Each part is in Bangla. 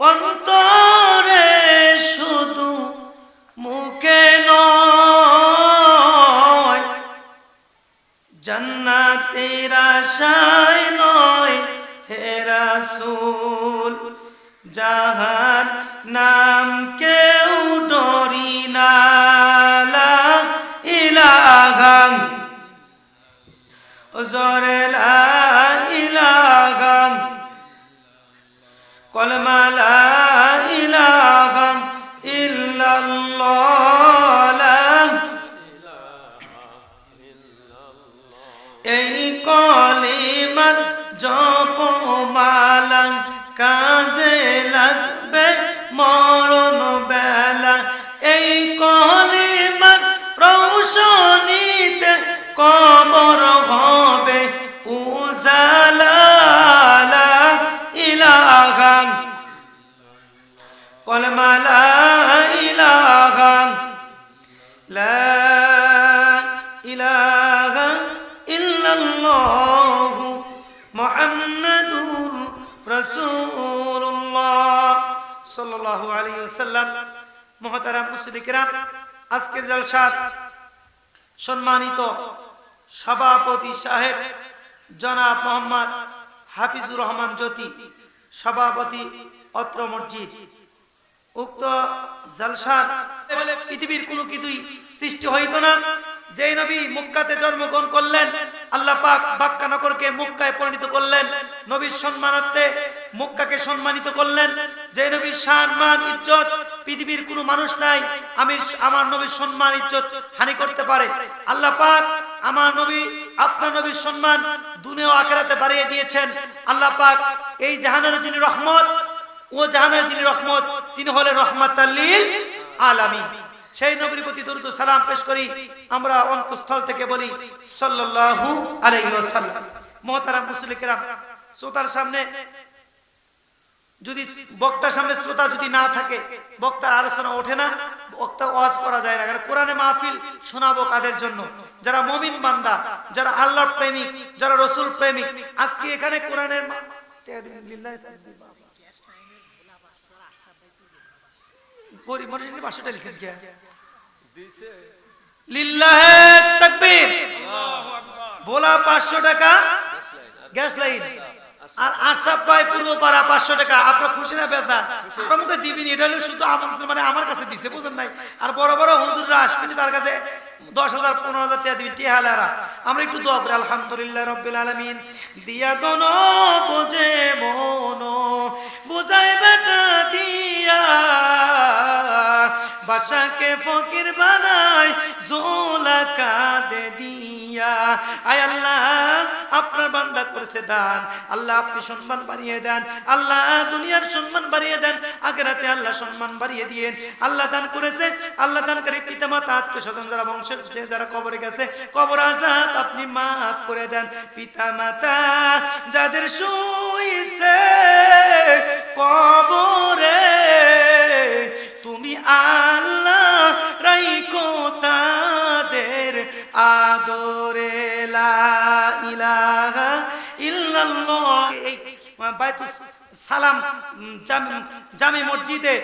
অন্তরে শুধু মুখে নয়, জান্নাতের আশায় নয় হে রাসূল যাহার নাম কেউ ডরি না, লা ইলাহা। জরে কলমা লা ইলাহা ইল্লাল্লাহু মুহাম্মাদুর রাসূলুল্লাহ সাল্লাল্লাহু আলাইহি ওয়াসাল্লাম। মুহতারাম মুসলিম কিরাম, আজকের জলসার সম্মানিত সভাপতি সাহেব জনাব মোহাম্মদ হাফিজুর রহমান জ্যোতি, সভাপতি অত্র মসজিদ। উক্ত জলসার পৃথিবীর কোনো কিছুই সৃষ্টি হইত না। যেই নবী মুক্কাতে জন্মগ্রহণ করলেন, আল্লাহ পাক বাক্কা নগরকে মুক্কায় পরিণত করলেন। নবীর সম্মানার্থে মুক্কাকে সম্মানিত করলেন। যে নবীর সম্মান ইজ্জত পৃথিবীর কোনো মানুষ নাই, আমি আমার নবীর সম্মান, ইজ্জত হানি করতে পারে। আল্লাহ পাক আমার নবী, আপনার নবীর সম্মান দুনিয়া আখেরাতে বাড়িয়ে দিয়েছেন। আল্লাহ পাক এই জাহানের যিনি রহমত, ও জাহানের যিনি রহমত তিনি হলেন রহমাত আলামিন। সেই নবীর প্রতি দরুদ ও সালাম পেশ করি, আমরা অন্তঃস্থল থেকে বলি, সাল্লাল্লাহু ওয়াসাল্লাম। মহতারাম মুসলিকেরাম শ্রোতার সামনে যদি, বক্তার সামনে শ্রোতা যদি না থাকে, বক্তার আলোচনা ওঠে না, বক্তা ওয়াজ করা যায় না। কারণ কোরআনে মাহফিল শোনাবো কাদের জন্য? যারা মমিন বান্দা, যারা আল্লাহর প্রেমিক, যারা রসুল প্রেমিক, আজকে এখানে কোরআনের তাকবীর বাবা। গরিব মানুষ যদি পাঁচশো টাকা কে? লিল্লাহে তাকবীর। ভোলা পাঁচশো টাকা গ্যাস লাইন। আর আশরাফ ভাই পূর্ব পাড়া পাঁচশো টাকা। আপনার খুশি না বেদা দিবিনি এটা হলো শুধু আমন্ত্রণ মানে আমার কাছে দিছে বুঝেন নাই? আর বড় বড় হুজুররা আসবেন তার কাছে। দশ হাজার পনেরো হাজার টাকা দিবেন টিহালারা আমরা একটু দোয়া করি আলহামদুলিল্লাহ রব্বিল আলামিন। দিয়া দন বোঝে মন বোঝাই বেটা বাসাকে ফকির বানাই জোলা কাঁদে দিয়া। আয় আল্লাহ, আপনার বান্দা করেছে দান। আল্লাহ আপনি সম্মান বাড়িয়ে দেন। আল্লাহ দুনিয়ার সম্মান বাড়িয়ে দেন। আগেরাতে আল্লাহ সম্মান বাড়িয়ে দিয়েন। আল্লাহ দান করেছে। আল্লাহ দানকারী পিতা মাতা আত্মীয় স্বজন যারা বংশের যে যারা কবরে গেছে, কবর আজাদ আপনি মাফ করে দেন। পিতা মাতা যাদের শুইছে কবরে, তুমি আল্লাহ ইল্লাল্লাহ। এই বাইতুস সালাম জামে মসজিদে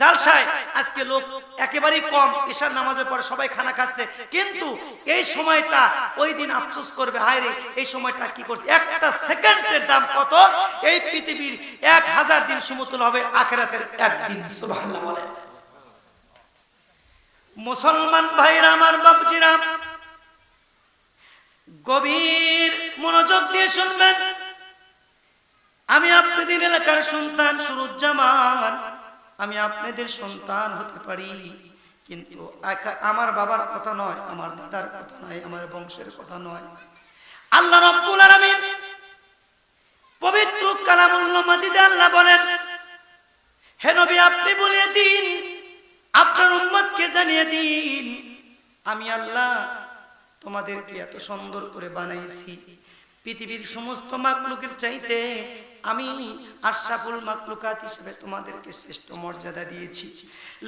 জালসায় আজকে লোক একেবারেই কম ঈশার নামাজের পরে সবাই খানা খাচ্ছে। কিন্তু এই সময়টা ওই দিন আফসোস করবে হায়রে এই সময়টা কি করছে? একটা সেকেন্ডের দাম কত? এই পৃথিবীর এক হাজার দিন সমতুল হবে, আখেরাতের একদিন, সুবহানাল্লাহ বলেন। মুসলমান ভাইরা, আমার বাবজিরা গভীর মনোযোগ দিয়ে শুনবেন। আমি আপনাদের এলাকার সন্তান সুরুজ্জামান। আমি আপনাদের সন্তান হতে পারি, কিন্তু আমার বাবার কথা নয়, আমার দাদার কথা নয়, আমার বংশের কথা নয়। আল্লাহ রব্বুল আলামিন পবিত্র কালামুল্লাহ মাজিদে আল্লাহ বলেন, হে নবী, আপনি বলিয়ে দিন আপনার উম্মতকে জানিয়ে দিন আমি আল্লাহ তোমাদেরকে এত সুন্দর করে বানাইছি। পৃথিবীর সমস্ত মাকলুকের চাইতে আমি আশরাফুল মাকলুকাত হিসেবে তোমাদেরকে শ্রেষ্ঠ মর্যাদা দিয়েছি।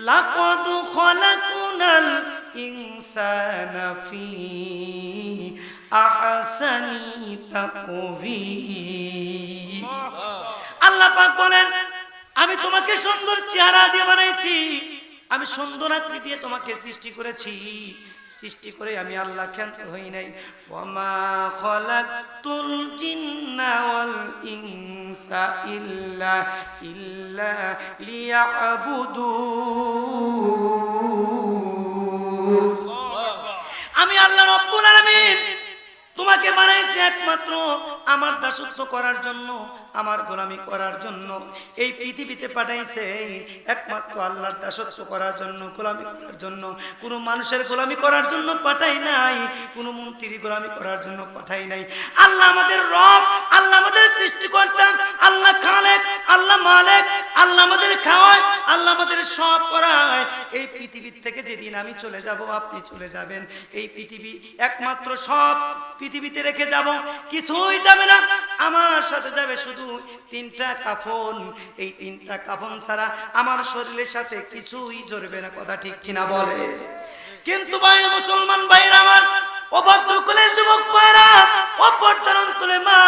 লাকাদ খলাকুনাল ইনসানা ফি আহসানি তাকওয়িম আল্লাহ পাক বলেন আমি তোমাকে সুন্দর চেহারা দিয়ে বানাইছি। আমি সুন্দর আকৃতি দিয়ে তোমাকে সৃষ্টি করেছি। সৃষ্টি করে আমি আল্লাহ ক্ষান্ত হই নাই। ওয়ামা খলাকতুল জিন্না ওয়াল ইনসা ইল্লা ইল্লা লিয়াবুদুন আমি আল্লাহ রব্বুল আলামিন তোমাকে বানাইছি একমাত্র আমার দাসত্ব করার জন্য। আমার গোলামি করার জন্য এই পৃথিবীতে পাঠাইছে একমাত্র আল্লাহর দাসত্ব করার জন্য, গোলামি করার জন্য। কোনো মানুষের গোলামি করার জন্য পাঠাই নাই, কোনো মন্ত্রী গোলামি করার জন্য পাঠাই নাই। আল্লাহ আমাদের রব, আল্লাহ আমাদের সৃষ্টিকর্তা, আল্লাহ খালেক, আল্লাহ মালেক, আল্লাহ আমাদের খাওয়ায়, আল্লাহ আমাদের সব করায়। এই পৃথিবীর থেকে যেদিন আমি চলে যাব, আপনি চলে যাবেন। এই পৃথিবী একমাত্র সব পৃথিবীতে রেখে যাব, কিছুই যাবে না। আমার সাথে যাবে শুধু তিনটা কাফন, এই তিনটা কাফন ছাড়া আমার শরীরের সাথে কিছুই জড়বে না, কথা ঠিক কিনা বলে। কিন্তু ভাই মুসলমান ভাইরা আমার অভদ্রকুলের যুবক ভাইরা অপরতার অন্তরে মা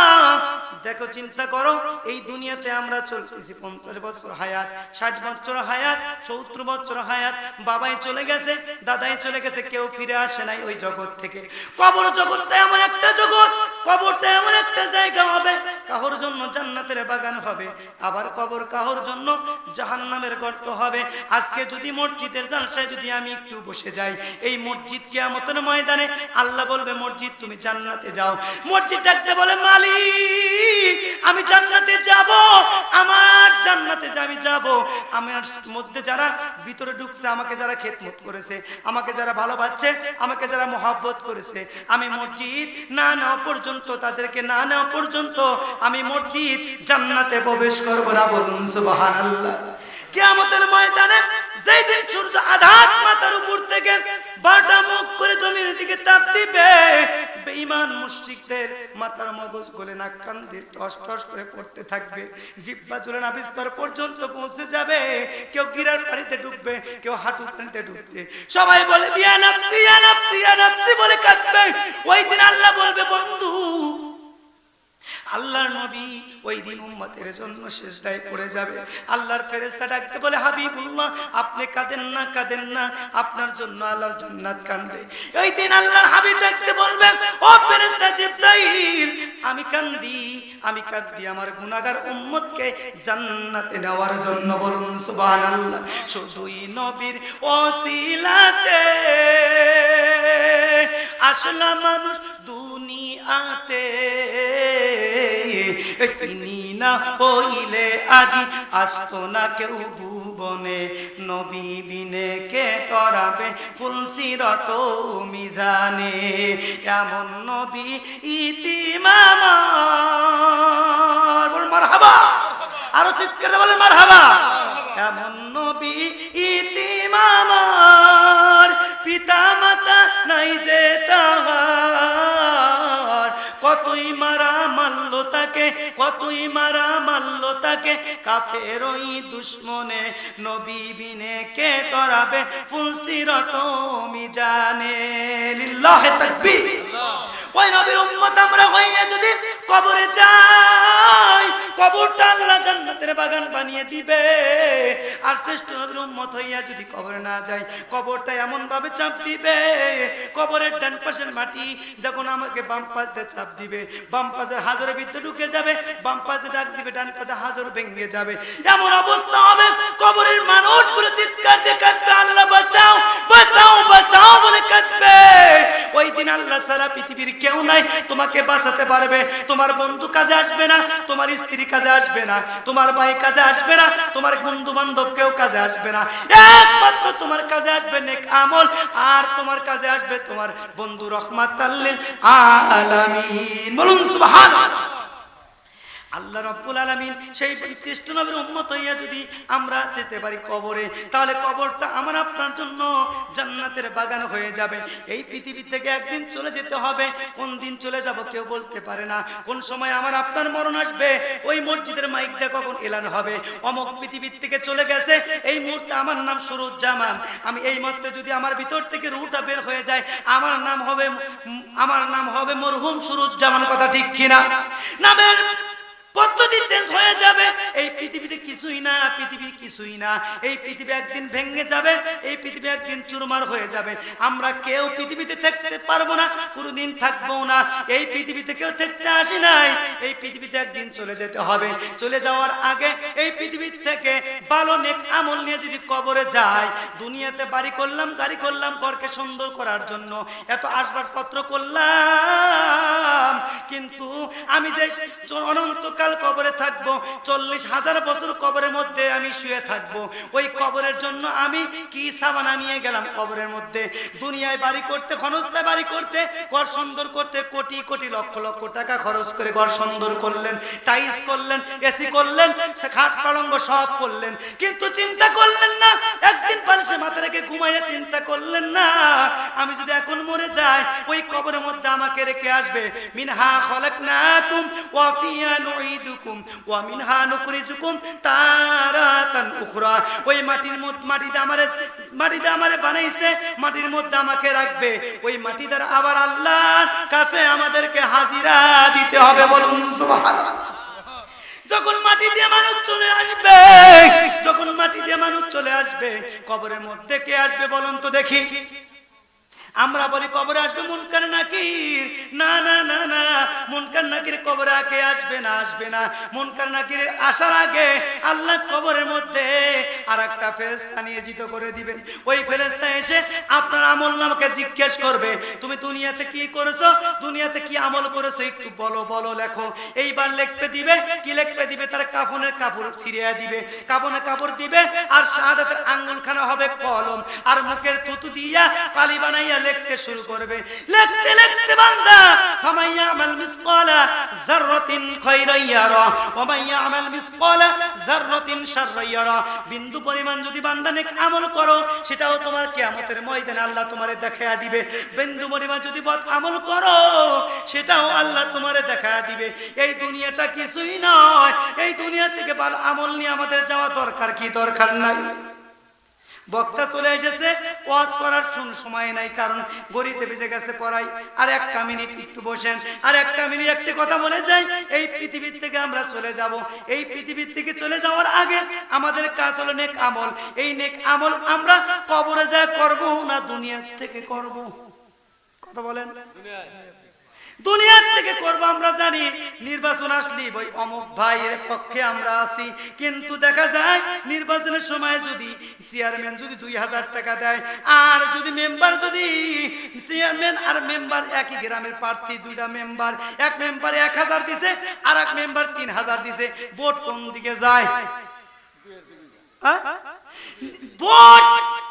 দেখো, চিন্তা করো, এই দুনিয়াতে আমরা চলতেছি পঞ্চাশ বছর হায়াত, ষাট বছর হায়াত, সত্তর বছর হায়াত, বাবাই চলে গেছে, দাদাই চলে গেছে, কেউ ফিরে আসে নাই ওই জগৎ থেকে। কবর জগৎটা এমন একটা জগৎ, কবরটা এমন একটা জায়গা হবে, কাহর জন্য জান্নাতের বাগান হবে, আবার কবর কাহর জন্য জাহান্নামের গর্ত হবে। আজকে যদি মসজিদের জালসায় যদি আমি একটু বসে যাই, এই মসজিদ কিয়ামতের ময়দানে আল্লাহ বলবে, মসজিদ, তুমি জান্নাতে যাও। মসজিদ ডাকতে বলে, মালিক! আমি জান্নাতে যাব, আমার জান্নাতে যে আমি যাব। আমার মধ্যে যারা ভিতরে ঢুকছে, আমাকে যারা খেদমত করেছে, আমাকে যারা ভালোবাসছে, আমাকে যারা মহাব্বত করেছে, আমি মসজিদ না নেওয়া পর্যন্ত, তাদেরকে না নেওয়া পর্যন্ত আমি মসজিদ জান্নাতে প্রবেশ করব না বলুন, সুবহানাল্লাহ। কিয়ামতের ময়দানে যেই দিন সূর্য আধাত মাথার উপর থেকে বারোটা মুখ করে জমির দিকে তাপ দিবে, বেঈমান মুশরিকদের মাথার মগজ গলে নাক কান দিয়ে টস টস করে পড়তে থাকবে। জিব্বা জুড়ে না বিস্তর পর্যন্ত পৌঁছে যাবে। কেউ গিরার পানিতে ডুববে, কেউ হাঁটু পানিতে ডুববে। সবাই বলে, বিয়া নাপসি ইয়া নাপসি ইয়া নাপসি বলে কাঁদবে। ওই দিন আল্লাহ বলবে, বন্ধু আল্লাহর নবী ওই দিন উম্মতের জন্য শেষদায় পড়ে যাবে। আল্লাহর ফেরেস্তা ডাকতে বলে, হাবিবুল্লাহ, আপনি কাঁদেন না কাঁদেন না, আপনার জন্য আল্লাহর জান্নাত কাঁদবে। ওই দিন আল্লাহর হাবিব ডাকতে বলবে, ও ফেরেশতা জিবরাইল, আমি কান্দি, আমি কাঁদি আমার গুনাহগার উম্মতকে জান্নাতে নেওয়ার জন্য বলুন, সুবহানাল্লাহ। শুধুই নবীর ওসিলাতে আসলা মানুষ দুনিয়াতে। তিনি না হইলে আজি আসতো না কেউ ভুবনে। নবী বিনে কে তরাবে ফুলসিরত মিজানে। এমন নবী ইতিমামার বল মারহাবা। আরও চিৎকার দিয়ে বলেন, মারহাবা। এমন নবী ইতিমামার তাকে কতই মারা মারল তাকে। কাফের ওই দুশ্মনে নবী বিনে কে তরাবে? ফুলসিরত মিজানে লিল্লাহে তাকবীর। ওই নবীর উম্মত আমরা হইয়া যদি কবরে যাই কবরটা আল্লাহ জান্নাতের বাগান বানিয়ে দিবে। আর শ্রেষ্ঠ নবীর উম্মত হইয়া যদি কবরে না যাই কবরটা এমন ভাবে চাপ দিবে, কবরের ডান পাশের মাটি যখন আমাকে বাম পাশ দিয়ে চাপ দিবে, বাম পাশের ঢুকে যাবে, বাম ডাক দিবে, ডান পাশে হাজার ভেঙে যাবে। এমন অবস্থা হবে, কবরের চিৎকার দিয়ে কাঁদবে, আল্লাহ বাঁচাও বাঁচাও বাঁচাও বলে কাঁদবে। ওই দিন আল্লাহ সারা পৃথিবীর কেউ নাই, তোমাকে বাঁচাতে পারবে, তোমার বন্ধু কাজে আসবে না, তোমার স্ত্রী কাজে আসবে না। তোমার ভাই কাজে আসবে না, তোমার বন্ধু বান্ধব কেউ কাজে আসবে না। একমাত্র তোমার কাজে আসবে নেক আমল, আর তোমার কাজে আসবে তোমার বন্ধু রহমাত আলামিন। বলুন সুবহানাল্লাহ। আল্লাহ রব্বুল আলামিন সেই শ্রেষ্ঠ নবীর উম্মত হইয়া যদি আমরা যেতে পারি কবরে, তাহলে কবরটা আমার আপনার জন্য জান্নাতের বাগান হয়ে যাবে। এই পৃথিবী থেকে একদিন চলে যেতে হবে, কোন দিন চলে যাব কেউ বলতে পারে না। কোন সময় আমার আপনার মরণ আসবে, ওই মসজিদের মাইকটা কখন এলান হবে। অমক পৃথিবীর থেকে চলে গেছে, এই মুহূর্তে আমার নাম সুরুজ্জামান। আমি এই মুহূর্তে যদি আমার ভিতর থেকে রুটা বের হয়ে যায়, আমার নাম হবে, আমার নাম হবে মরহুম সুরুজ্জামান, কথা ঠিক কিনা? নামের পদ্ধতি চেঞ্জ হয়ে যাবে। এই পৃথিবীতে কিছুই না, পৃথিবী কিছুই না। এই পৃথিবী একদিন ভেঙে যাবে, এই পৃথিবী একদিন চুরমার হয়ে যাবে। আমরা কেউ পৃথিবীতে থাকতে পারব না, কোনোদিন থাকব না। এই পৃথিবীতে কেউ থাকতে আসি নাই, এই পৃথিবীতে একদিন চলে যেতে হবে। চলে যাওয়ার আগে এই পৃথিবী থেকে ভালো নেক আমল নিয়ে যদি কবরে যায় দুনিয়াতে বাড়ি করলাম, গাড়ি করলাম, ঘরকে সুন্দর করার জন্য এত আসবাবপত্র করলাম। কিন্তু আমি যে অনন্তকাল কবরে থাকব, চল্লিশ হাজার বছর কবরের মধ্যে আমি শুয়ে থাকব। ওই কবরের জন্য আমি কি সাবানা নিয়ে গেলাম কবরের মধ্যে? দুনিয়ায় বাড়ি করতে খনস্তায় বাড়ি করতে, ঘর সুন্দর করতে কোটি কোটি লক্ষ লক্ষ টাকা খরচ করে ঘর সুন্দর করলেন টাইস করলেন, এসি করলেন, সে খাট পালঙ্গ সব করলেন। কিন্তু চিন্তা করলেন না, একদিন পালসে মাথা রেখে ঘুমাইয়া চিন্তা করলেন না, আমি যদি এখন মরে যাই, ওই কবরের মধ্যে আমাকে রেখে আসবে। মিনহা খলাকনাকুম ওয়া ফিহা ওয়া মিনহা নুখরিজুকুম তারাতান উখরা ওই মাটির মাটিতে আমারে মাটিতে আমারে বানাইছে, মাটির মধ্যে আমাকে রাখবে। ওই মাটি দ্বারা আবার আল্লাহর কাছে আমাদেরকে হাজিরা দিতে হবে বলুন, সুবহানাল্লাহ। যখন মাটি দিয়ে মানুষ চলে আসবে, যখন মাটি দিয়ে মানুষ চলে আসবে, কবরের মধ্যে কে আসবে বলুন তো দেখি। আমরা বলি, কবরে আসবে মুনকার নাকির। না না না না, মুনকার নাকির কবরে আগে আসবে না আসবে না। মুনকার নাকির আসার আগে আল্লাহ কবরের মধ্যে আর একটা ফেরেস্তা নিয়োজিত করে দিবেন। ওই ফেরেস্তা এসে আপনার আমল নামকে জিজ্ঞেস করবে, তুমি দুনিয়াতে কি করেছ? দুনিয়াতে কি আমল করেছ? একটু বলো বলো, লেখো। এইবার লিখতে দিবে লিখতে দিবে তার কাফনের কাপড়, ছিড়িয়ে দিবে। কাপনের কাপড় দিবে আর শাহাদাতের আঙ্গুলখানা হবে কলম। আর মুখের থুতু দিয়া কালি বানাইয়া লিখতে শুরু করবে। লিখতে লিখতে বান্দা ফামাইয়া আমাল মিসকালা যাররাতিন খায়রান ইয়ারা ওয়া মাইয়া আমাল মিসকালা যাররাতিন শাররান ইয়ারা বিন্দু পরিমাণ যদি বান্দা নেক আমল করো, সেটাও তোমার কিয়ামতের ময়দানে আল্লাহ তোমারে দেখায়া দিবে। বিন্দু পরিমাণ যদি বদ আমল করো, সেটাও আল্লাহ তোমারে দেখায়া দিবে। এই দুনিয়াটা কিছুই নয়। এই দুনিয়া থেকে ভালো আমল নিয়ে আমাদের যাওয়া দরকার, কি দরকার নাই? বক্তা চলে এসেছে, ওয়াজ করার শুন সময় নাই, কারণ গড়িতে বেজে গেছে পড়াই আর একটা মিনিট একটু বসেন। আর একটা মিনিট একটি কথা বলে যাই, এই পৃথিবীর থেকে আমরা চলে যাব। এই পৃথিবীর থেকে চলে যাওয়ার আগে আমাদের কাজ হলো নেক আমল। এই নেক আমল আমরা কবরে যা করব না দুনিয়ার থেকে করব। কথা বলেন? দুনিয়ার থেকে করব আমরা জানি, নির্বাচন আসলি, ওই অমুক ভাইয়ের পক্ষে আমরা আছি কিন্তু দেখা যায়, নির্বাচনের সময় যদি চেয়ারম্যান যদি দুই হাজার টাকা দেয়, আর যদি মেম্বার যদি চেয়ারম্যান আর মেম্বার একই গ্রামের প্রার্থী, দুইটা মেম্বার এক মেম্বার এক হাজার দিছে, আর এক মেম্বার তিন হাজার দিছে, ভোট কোন দিকে যায় হ্যাঁ? ভোট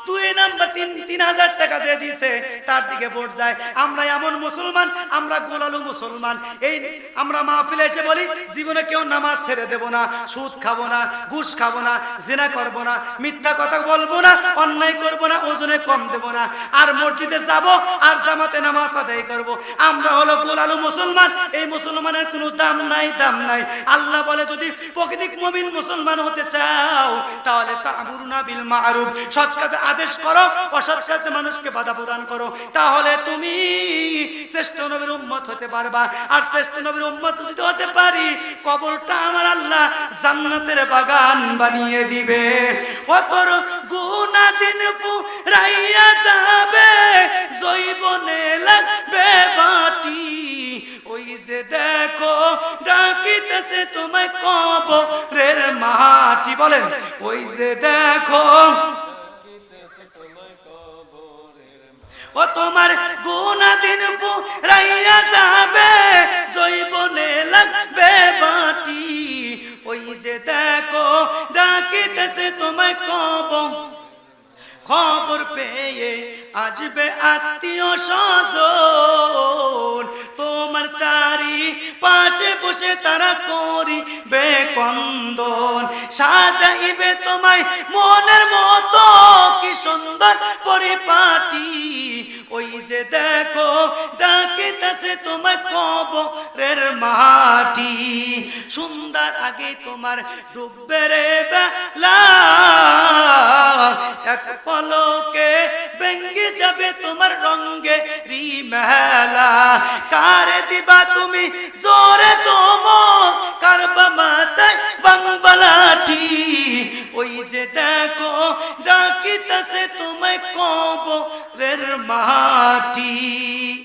দুই নাম্বার তিন তিন হাজার টাকা যে দিছে, তার দিকে ভোট যায়। আমরা এমন মুসলমান, আমরা গোলালু মুসলমান। এই আমরা মাহফিলে এসে বলি, জীবনে কেউ নামাজ ছেড়ে দেব না, সুদ খাব না, ঘুষ খাব না, জেনা করব না, মিথ্যা কথা বলব না, অন্যায় করব না, ওজনে কম দেব না। আর মসজিদে যাব, আর জামাতে নামাজ আদায় করব। আমরা হলো গোলালু মুসলমান, এই মুসলমানের কোনো দাম নাই দাম নাই। আল্লাহ বলে, যদি প্রকৃতিক মমিন মুসলমান হতে চাও, তাহলে বিল মা'রুফ। সৎ কাজের আদেশ করো, অসৎ কাজে মানুষকে বাধা প্রদান করো। তাহলে তুমি শ্রেষ্ঠ নবীর উম্মত হতে পারবা। আর শ্রেষ্ঠ নবীর উম্মত যদি হতে পারি, কবরটা আমার আল্লাহ জান্নাতের বাগান বানিয়ে দিবে। ও তোর গুনা দিন রাইয়া যাবে, জৈবনে লাগবে বাটি। ওই যে দেখো, ডাকিতেছে তোমায় কবরের মাটি, বলেন, ওই যে দেখো, ও তোমার গুনা দিন রাইয়া যাবে, জৈবনে লাগবে বাটি ওই যে দেখো, ডাকিতেছে তোমায় কবর, খবর পেয়ে আসবে আত্মীয় স্বজন। তোমার চারি পাশে বসে তারা করিবে কন্দন সাজাইবে তোমায় মনের মতো, কি সুন্দর পরিপাটি। ওই যে দেখো, ডাকিতেছে তোমায় কবরের মাটি। সুন্দর আগে তোমার ডুববে রে বেলা। এক পলকে ভেঙ্গে যাবে তোমার রঙ্গে রি মেলা কারে দিবা তুমি? জোরে তোম। কারবা মাথায় বাংবালাটি ওই ওই যে দেখো, ডাকিতেছে তোমায় কবরের মাটি।